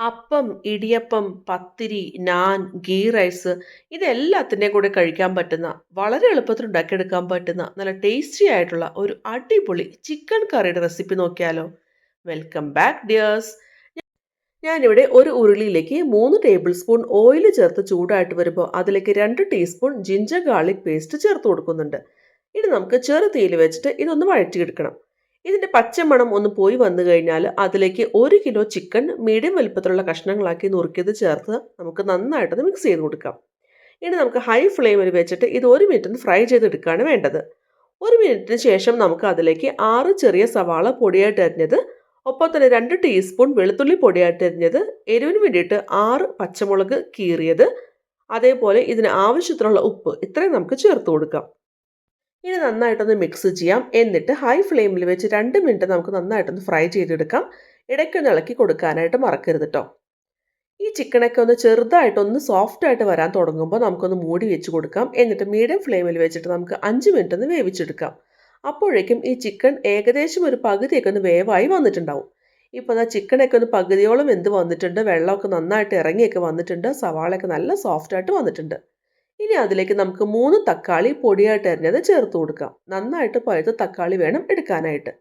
അപ്പം, ഇടിയപ്പം, പത്തിരി, നാൻ, ഗീ റൈസ് ഇതെല്ലാത്തിന്റെയും കൂടെ കഴിക്കാൻ പറ്റുന്ന, വളരെ എളുപ്പത്തിൽ ഉണ്ടാക്കിയെടുക്കാൻ പറ്റുന്ന നല്ല ടേസ്റ്റി ആയിട്ടുള്ള ഒരു അടിപൊളി ചിക്കൻ കറിയുടെ റെസിപ്പി നോക്കിയാലോ? Welcome back dears. ഞാനിവിടെ ഒരു ഉരുളിയിലേക്ക് മൂന്ന് ടേബിൾ സ്പൂൺ ഓയിൽ ചേർത്ത് ചൂടായിട്ട് വരുമ്പോൾ അതിലേക്ക് രണ്ട് ടീസ്പൂൺ ജിഞ്ചർ ഗാർലിക് പേസ്റ്റ് ചേർത്ത് കൊടുക്കുന്നുണ്ട്. ഇനി നമുക്ക് ചെറു തീയിൽ വെച്ചിട്ട് ഇതൊന്ന് വഴറ്റിയെടുക്കണം. ഇതിന്റെ പച്ചമണം ഒന്ന് പോയി വന്നു കഴിഞ്ഞാൽ അതിലേക്ക് ഒരു കിലോ ചിക്കൻ മീഡിയം വലുപ്പത്തിലുള്ള കഷ്ണങ്ങളാക്കി നുറുക്കിയത് ചേർത്ത് നമുക്ക് നന്നായിട്ടൊന്ന് മിക്സ് ചെയ്ത് കൊടുക്കാം. ഇനി നമുക്ക് ഹൈ ഫ്ലെയിമിൽ വെച്ചിട്ട് ഇത് ഒരു മിനിറ്റ് ഒന്ന് ഫ്രൈ ചെയ്തെടുക്കുകയാണ് വേണ്ടത്. ഒരു മിനിറ്റിന് ശേഷം നമുക്ക് അതിലേക്ക് ആറ് ചെറിയ സവാള പൊടിയായിട്ട് അരിഞ്ഞത്, ഒപ്പം തന്നെ രണ്ട് ടീസ്പൂൺ വെളുത്തുള്ളി പൊടിയായിട്ട് അരിഞ്ഞത്, എരിവിന് വേണ്ടിയിട്ട് ആറ് പച്ചമുളക് കീറിയത്, അതേപോലെ ഇതിന് ആവശ്യത്തിനുള്ള ഉപ്പ് ഇത്രയും നമുക്ക് ചേർത്ത് കൊടുക്കാം. ഇനി നന്നായിട്ടൊന്ന് മിക്സ് ചെയ്യാം. എന്നിട്ട് ഹൈ ഫ്ലെയിമിൽ വെച്ച് രണ്ട് മിനിറ്റ് നമുക്ക് നന്നായിട്ടൊന്ന് ഫ്രൈ ചെയ്തെടുക്കാം. ഇടയ്ക്കൊന്ന് ഇളക്കി കൊടുക്കാനായിട്ട് മറക്കരുത് കേട്ടോ ഈ ചിക്കനൊക്കെ ഒന്ന് ചെറുതായിട്ടൊന്ന് സോഫ്റ്റ് ആയിട്ട് വരാൻ തുടങ്ങുമ്പോൾ നമുക്കൊന്ന് മൂടി വെച്ച് കൊടുക്കാം. എന്നിട്ട് മീഡിയം ഫ്ലെയിമിൽ വെച്ചിട്ട് നമുക്ക് അഞ്ച് മിനിറ്റ് ഒന്ന് വേവിച്ചെടുക്കാം. അപ്പോഴേക്കും ഈ ചിക്കൻ ഏകദേശം ഒരു പകുതിയൊക്കെ ഒന്ന് വേവായി വന്നിട്ടുണ്ടാവും. ഇപ്പോൾ ദാ ചിക്കനൊക്കെ ഒന്ന് പകുതിയോളം എന്ത് വന്നിട്ടുണ്ട്. വെള്ളമൊക്കെ നന്നായിട്ട് ഇറങ്ങിയൊക്കെ വന്നിട്ടുണ്ട്. സവാളയൊക്കെ നല്ല സോഫ്റ്റായിട്ട് വന്നിട്ടുണ്ട്. ഇനി അതിലേക്ക് നമുക്ക് മൂന്ന് തക്കാളി പൊടിയായിട്ട് അരിഞ്ഞത് ചേർത്ത് കൊടുക്കാം. നന്നായിട്ട് പഴുത്ത തക്കാളി വേണം എടുക്കാനായിട്ട്.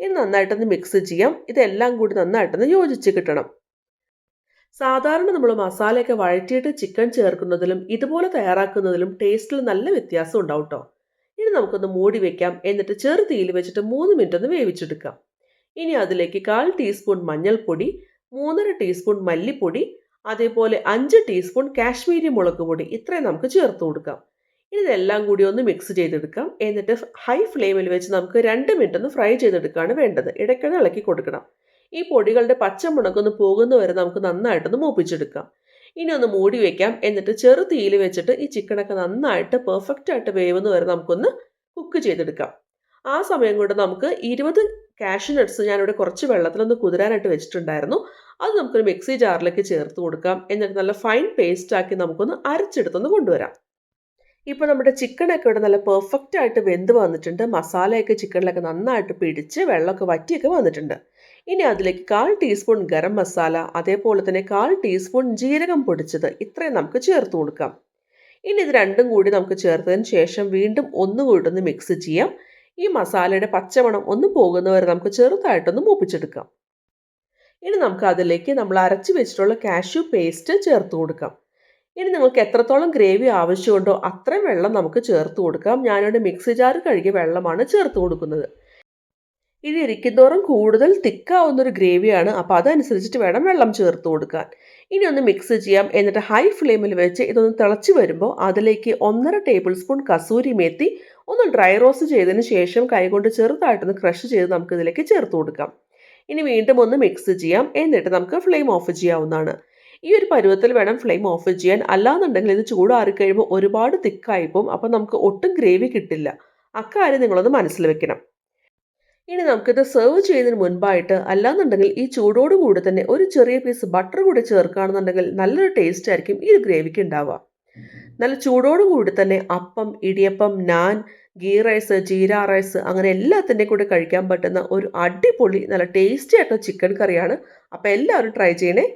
ഇനി നന്നായിട്ടൊന്ന് മിക്സ് ചെയ്യാം. ഇതെല്ലാം കൂടി നന്നായിട്ടൊന്ന് യോജിച്ച് കിട്ടണം. സാധാരണ നമ്മൾ മസാലയൊക്കെ വഴറ്റിയിട്ട് ചിക്കൻ ചേർക്കുന്നതിലും ഇതുപോലെ തയ്യാറാക്കുന്നതിലും ടേസ്റ്റിൽ നല്ല വ്യത്യാസം ഉണ്ടാവും കേട്ടോ ഇനി നമുക്കൊന്ന് മൂടി വെക്കാം. എന്നിട്ട് ചെറു തീയിൽ വെച്ചിട്ട് മൂന്ന് മിനിറ്റ് ഒന്ന് വേവിച്ചെടുക്കാം. ഇനി അതിലേക്ക് 1/4 ടീസ്പൂൺ മഞ്ഞൾപ്പൊടി, 3 1/2 ടീസ്പൂൺ മല്ലിപ്പൊടി, അതേപോലെ അഞ്ച് ടീസ്പൂൺ കാശ്മീരി മുളക് പൊടി ഇത്രയും നമുക്ക് ചേർത്ത് കൊടുക്കാം. ഇനി ഇതെല്ലാം കൂടി ഒന്ന് മിക്സ് ചെയ്തെടുക്കാം. എന്നിട്ട് ഹൈ ഫ്ലെയിമിൽ വെച്ച് നമുക്ക് രണ്ട് മിനിറ്റ് ഒന്ന് ഫ്രൈ ചെയ്തെടുക്കുകയാണ് വേണ്ടത്. ഇടയ്ക്കൊന്ന് ഇളക്കി കൊടുക്കണം. ഈ പൊടികളുടെ പോകുന്ന വരെ നമുക്ക് നന്നായിട്ടൊന്ന് മൂപ്പിച്ചെടുക്കാം. ഇനി ഒന്ന് മൂടി വെക്കാം. എന്നിട്ട് ചെറു തീയിൽ വെച്ചിട്ട് ഈ ചിക്കനൊക്കെ നന്നായിട്ട് പെർഫെക്റ്റ് ആയിട്ട് വേവുന്ന വരെ നമുക്കൊന്ന് കുക്ക് ചെയ്തെടുക്കാം. ആ സമയം കൊണ്ട് നമുക്ക് 20 കാഷ്യൂ നട്ട്സ് ഞാനിവിടെ കുറച്ച് വെള്ളത്തിലൊന്ന് കുതിരാനായിട്ട് വെച്ചിട്ടുണ്ടായിരുന്നു. അത് നമുക്കൊരു മിക്സി ജാറിലേക്ക് ചേർത്ത് കൊടുക്കാം. എന്നിട്ട് നല്ല ഫൈൻ പേസ്റ്റ് ആക്കി നമുക്കൊന്ന് അരച്ചെടുത്തൊന്ന് കൊണ്ടുവരാം. ഇപ്പോൾ നമ്മുടെ ചിക്കനൊക്കെ ഇവിടെ നല്ല പെർഫെക്റ്റ് ആയിട്ട് വെന്ത് വന്നിട്ടുണ്ട്. മസാലയൊക്കെ ചിക്കനിലൊക്കെ നന്നായിട്ട് പിടിച്ച് വെള്ളമൊക്കെ വറ്റിയൊക്കെ വന്നിട്ടുണ്ട്. ഇനി അതിലേക്ക് 1/4 ടീസ്പൂൺ ഗരം മസാല, അതേപോലെ തന്നെ 1/4 ടീസ്പൂൺ ജീരകം പൊടിച്ചത് ഇത്രയും നമുക്ക് ചേർത്ത് കൊടുക്കാം. ഇനി ഇത് രണ്ടും കൂടി നമുക്ക് ചേർത്തതിന് ശേഷം വീണ്ടും ഒന്നുകൂടി ഒന്ന് മിക്സ് ചെയ്യാം. ഈ മസാലയുടെ പച്ചമണം ഒന്ന് പോകുന്നവരെ നമുക്ക് ചെറുതായിട്ടൊന്ന് മൂപ്പിച്ചെടുക്കാം. ഇനി നമുക്ക് അതിലേക്ക് നമ്മൾ അരച്ച് വെച്ചിട്ടുള്ള കാഷ്യു പേസ്റ്റ് ചേർത്ത് കൊടുക്കാം. ഇനി നിങ്ങൾക്ക് എത്രത്തോളം ഗ്രേവി ആവശ്യമുണ്ടോ അത്രയും വെള്ളം നമുക്ക് ചേർത്ത് കൊടുക്കാം. ഞാനിവിടെ മിക്സി ജാർ കഴുകിയ വെള്ളമാണ് ചേർത്ത് കൊടുക്കുന്നത്. ഇത് ഇരിക്കുന്തോറും കൂടുതൽ തിക്കാവുന്ന ഒരു ഗ്രേവിയാണ്. അപ്പോൾ അതനുസരിച്ചിട്ട് വേണം വെള്ളം ചേർത്ത് കൊടുക്കാൻ. ഇനി ഒന്ന് മിക്സ് ചെയ്യാം. എന്നിട്ട് ഹൈ ഫ്ലെയിമിൽ വെച്ച് ഇതൊന്ന് തിളച്ച് വരുമ്പോൾ അതിലേക്ക് 1 1/2 ടേബിൾ സ്പൂൺ കസൂരി മേത്തി ഒന്ന് ഡ്രൈ റോസ്റ്റ് ചെയ്തതിന് ശേഷം കൈകൊണ്ട് ചെറുതായിട്ടൊന്ന് ക്രഷ് ചെയ്ത് നമുക്ക് ഇതിലേക്ക് ചേർത്ത് കൊടുക്കാം. ഇനി വീണ്ടും ഒന്ന് മിക്സ് ചെയ്യാം. എന്നിട്ട് നമുക്ക് ഫ്ലെയിം ഓഫ് ചെയ്യാവുന്നതാണ്. ഈ ഒരു പരുവത്തിൽ വേണം ഫ്ലെയിം ഓഫ് ചെയ്യാൻ. അല്ലാന്നുണ്ടെങ്കിൽ ഇത് ചൂടാറി കഴിയുമ്പോൾ ഒരുപാട് തിക്കായി പോകും. അപ്പോൾ നമുക്ക് ഒട്ടും ഗ്രേവി കിട്ടില്ല. അക്കാര്യം നിങ്ങളൊന്ന് മനസ്സിൽ വെക്കണം. ഇനി നമുക്കിത് സെർവ് ചെയ്യുന്നതിന് മുൻപായിട്ട് അല്ലാന്നുണ്ടെങ്കിൽ ഈ ചൂടോട് കൂടി തന്നെ ഒരു ചെറിയ പീസ് ബട്ടർ കൂടി ചേർക്കുകയാണെന്നുണ്ടെങ്കിൽ നല്ലൊരു ടേസ്റ്റ് ആയിരിക്കും ഈ ഗ്രേവിക്ക് ഉണ്ടാവുക. നല്ല ചൂടോട് കൂടി തന്നെ appam, idiyappam, naan, ghee rice, jeera rice അങ്ങനെ എല്ലാത്തിന്റെയും കൂടെ കഴിക്കാൻ പറ്റുന്ന ഒരു അടിപൊളി നല്ല ടേസ്റ്റി ആയിട്ടുള്ള ചിക്കൻ കറിയാണ്. അപ്പോൾ എല്ലാവരും ട്രൈ ചെയ്യണേ.